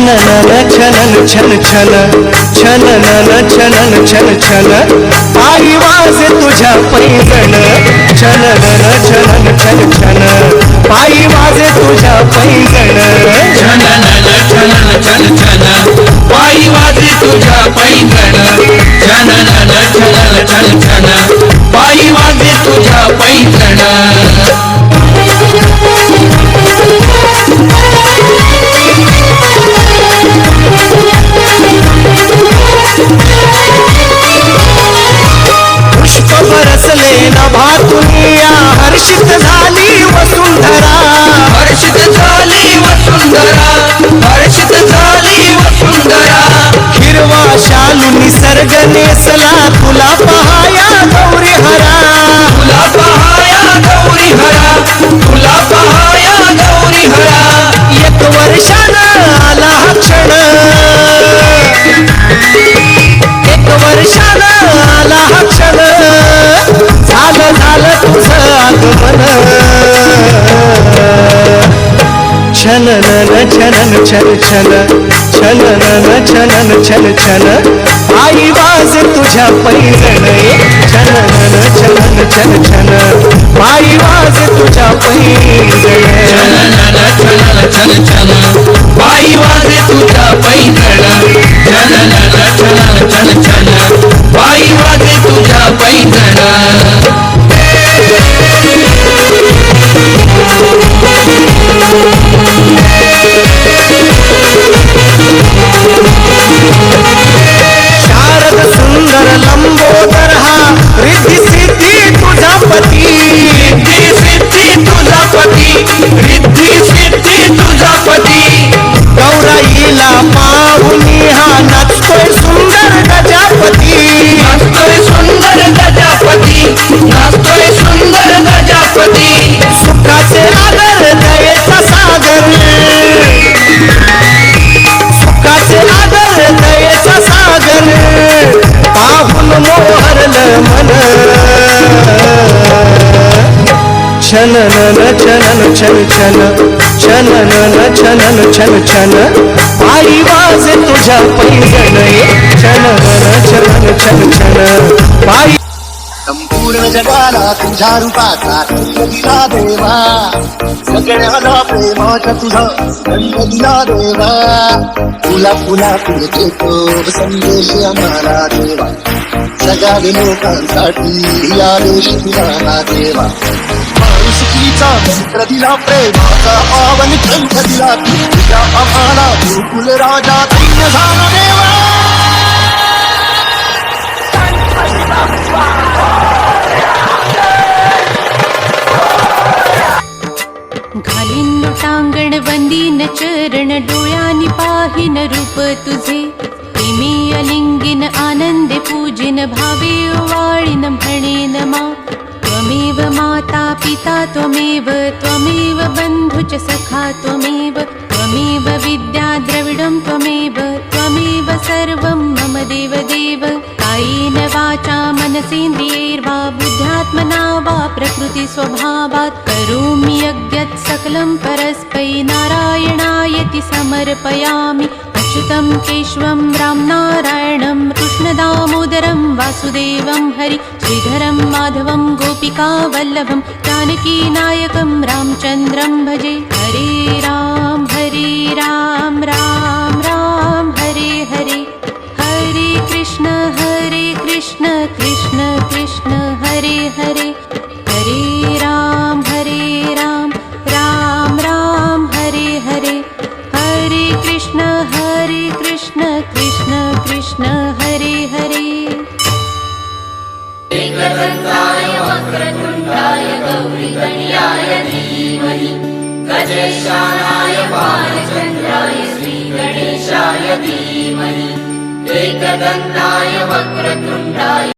छननन छनन छन छन छननन छनन छन छन आई वाजे तुझ्या पैंजण छननन छनन छन छन आई वाजे तुझ्या पैंजण छनन छनन छन छन आई वाजे तुझ्या पैंजण छनन छनन छन छन आई वाजे तुझ्या पैंजण नभातुनिया हर्षित झाली वसुंधरा. हर्षित झाली वसुंधरा हर्षित झाली वसुंधरा. हिरवा शालू निसर्ग नेसला तुला पहाया छननन छनन छन छन छननन छनन छन छन आई वाज तुझ्या पैरण छननन छनन छन छन आई वाज तुझ्या पैरण छनन छनन छन छन आई वाज तुझ्या पैरण छननन छनन छन छन छननन छनन छन छन आई वाज तुझ्या पैंजण छननन छनन छन छन आई संपूर्ण जगाला तुझ्या रूपाचा दिला देवा. सगळ्याला प्रेमाचा तुझा रंग दिला देवा. तुला पुन्हा पुढे देतो संदेश आम्हाला देवा. सगळ्या लोकांसाठी या देश तुला देवा. माणुसकीचा सूत्र दिला प्रेमाचा पावन कंठ दिला तुझ्या आम्हाला गुरुकुल राजा धन्य झाला देवा. घालीन टांगण वंदीन चरण डोळ्यानी पाहिन रूप तुझे. प्रेमी अलिंगिन आनंदे पूजिन भावे वाळीन म्हणेन मा पिता त्वमेव त्वमेव बन्धु च सखा त्वमेव त्वमेव विद्या द्रविडं त्वमेव त्वमेव सर्वं मम देव देव कायेन वाचा मनसेन्द्रियैर्वा बुद्ध्यात्मना वा प्रकृतिस्वभावात्। करोमि यज्ञत् सकलं परस्मै नारायणायति समर्पयामि। अच्युतं केशवं रामनारायणं कृष्णदामोदरं वासुदेवं हरि श्रीधरं माधवं गोपिकावल्लभं जानकीनायकं रामचन्द्रं भजे। हरे राम हरे राम राम राम हरे हरे। हरे कृष्ण हरे कृष्ण कृष्ण कृष्ण हरे हरे। हरे राम हरे राम राम राम हरे हरे। हरे कृष्ण हरे कृष्ण कृष्ण कृष्ण हरे हरे एकगन्धाय वक्रतुण्डाय गौरिमल्याय धीमहि। गजेशानाय बालचन्द्राय श्रीगणेशाय धीमहि। एकगन्धाय वक्रतुण्डाय।